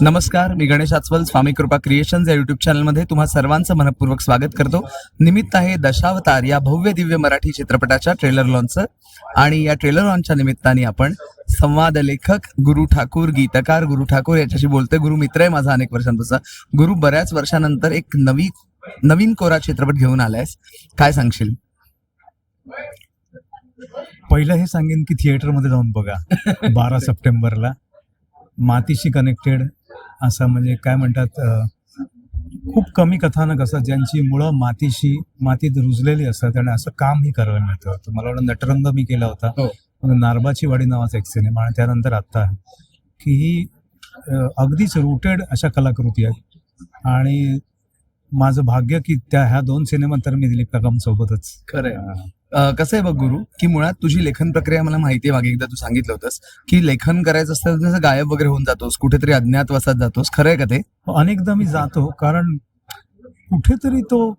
नमस्कार मी गणेश आचवल स्वामी कृपा क्रिएशन्स या युट्यूब चॅनलमध्ये तुम्हा सर्वांचं मनपूर्वक स्वागत करतो. निमित्त आहे दशावतार या भव्य दिव्य मराठी चित्रपटाच्या ट्रेलर लॉन्चचं आणि या ट्रेलर लॉन्चच्या निमित्ताने आपण संवाद लेखक गुरु ठाकूर गीतकार गुरु ठाकूर याच्याशी बोलतोय. गुरु मित्र आहे माझा अनेक वर्षांपासून. गुरु बऱ्याच वर्षानंतर एक नवी नवीन कोरा चित्रपट घेऊन आलायस काय सांगशील? पहिलं हे सांगेन की थिएटरमध्ये जाऊन बघा. बारा सप्टेंबरला मातीशी कनेक्टेड असं म्हणजे काय म्हणतात खूप कमी कथानक असतात ज्यांची मुळं मातीशी मातीत रुजलेली असतात आणि असं कामही करायला मिळतं. मला वाटतं नटरंग मी केला होता. हो. नारबाची वाडी नावाचा एक सिनेमा आणि त्यानंतर आत्ता. की ही अगदीच रुटेड अशा कलाकृती आहेत. आणि माझं भाग्य की त्या ह्या दोन सिनेमात तर मी दिलीप काकाम सोबतच खरंय. अं, अ, कसं आहे बघ गुरु की मुळात तुझी लेखन प्रक्रिया मला माहिती आहे मागे एकदा तू सांगितलं होतंस की लेखन करायचं असतं तर जसं गायब वगैरे होऊन जातोस कुठेतरी अज्ञातवासात जातोस खरंय का ते? अनेकदा मी जातो कारण कुठेतरी तो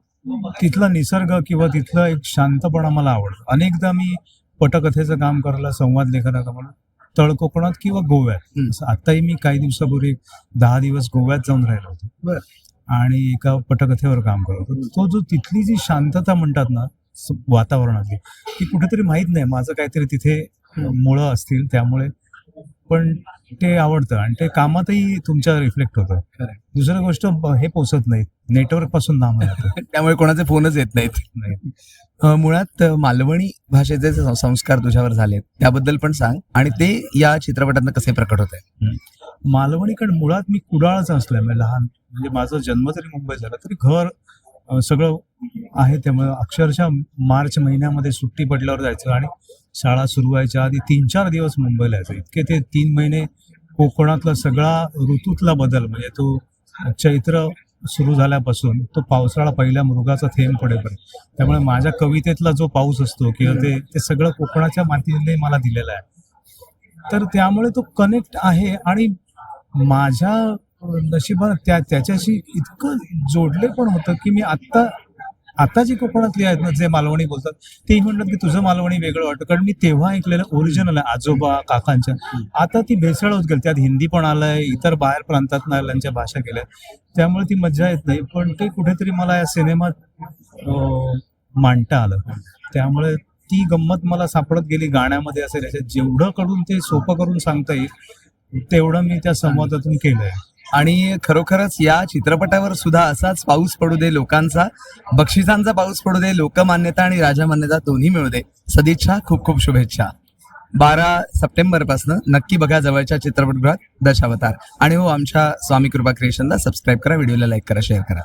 तिथला निसर्ग किंवा तिथला एक शांतपणा मला आवडतो. अनेकदा मी पटकथेचं काम करायला संवाद लेखनाचं म्हणून तळ कोकणात किंवा गोव्यात आताही मी काही दिवसापूर्वी दहा दिवस गोव्यात जाऊन राहिलो होतो. बरं. आणि एका पटकथेवर काम करत होतो. तो जो तिथली जी शांतता म्हणतात ना वातावरणातली ती कुठेतरी माहीत नाही. माझं काहीतरी तिथे मुळं असतील त्यामुळे. पण ते आवडतं आणि ते कामातही तुमच्या रिफ्लेक्ट होतं. दुसरी गोष्ट हे पोचत नाहीत. नेटवर्कपासून नाम त्यामुळे कोणाचे फोनच येत नाहीत. मुळात मालवणी भाषेचे संस्कार तुझ्यावर झालेत. त्याबद्दल पण सांग. आणि ते या चित्रपटातनं कसे प्रकट होत आहे मालवणीकडे मुळात मी कुडाळचा असल्यामुळे लहान म्हणजे माझा जन्म जरी मुंबई झाला तरी घर सगळं आहे त्यामुळे अक्षरशः मार्च महिन्यामध्ये सुट्टी पडल्यावर जायचं आणि शाळा सुरू व्हायच्या आधी तीन चार दिवस मुंबईला यायचं. इतके ते तीन महिने कोकणातला सगळा ऋतूतला बदल म्हणजे तो चैत्र सुरू झाल्यापासून तो पावसाळा पहिल्या मृगाचा थेंब पडेपर्यंत. त्यामुळे माझ्या कवितेतला जो पाऊस असतो किंवा ते ते सगळं कोकणाच्या मातीने मला दिलेलं आहे. तर त्यामुळे तो कनेक्ट आहे आणि माझ्या नशिबात त्या त्याच्याशी इतकं जोडले पण होतं की मी आत्ता आता जे कोकणातले आहेत ना जे मालवणी बोलतात ते म्हणतात की तुझं मालवणी वेगळं वाटतं. कारण मी तेव्हा ऐकलेलं ओरिजिनल आहे आजोबा काकांच्या. आता ती भेसळ होत गेली. त्यात हिंदी पण आलंय इतर बाहेर प्रांतात आल्यांच्या भाषा केल्या त्यामुळे ती मज्जा येत नाही. पण ते कुठेतरी मला या सिनेमात मांडता आलं. त्यामुळे ती गंमत मला सापडत गेली गाण्यामध्ये असेल. याच्यात जेवढं कडून ते सोपं करून सांगता येईल तेवढं मी त्या संवादातून केलंय. आणि खरोखरच या चित्रपटावर सुद्धा असाच पाऊस पडू दे लोकांचा बक्षिसांचा पाऊस पडू दे लोकमान्यता आणि राजमान्यता दोन्ही मिळू दे. सदिच्छा खूप खूप शुभेच्छा. बारा सप्टेंबरपासून नक्की बघा जवळच्या चित्रपटगृहात दशावतार. आणि हो आमच्या स्वामी कृपा क्रिएशनला सबस्क्राईब करा व्हिडिओला लाईक करा शेअर करा.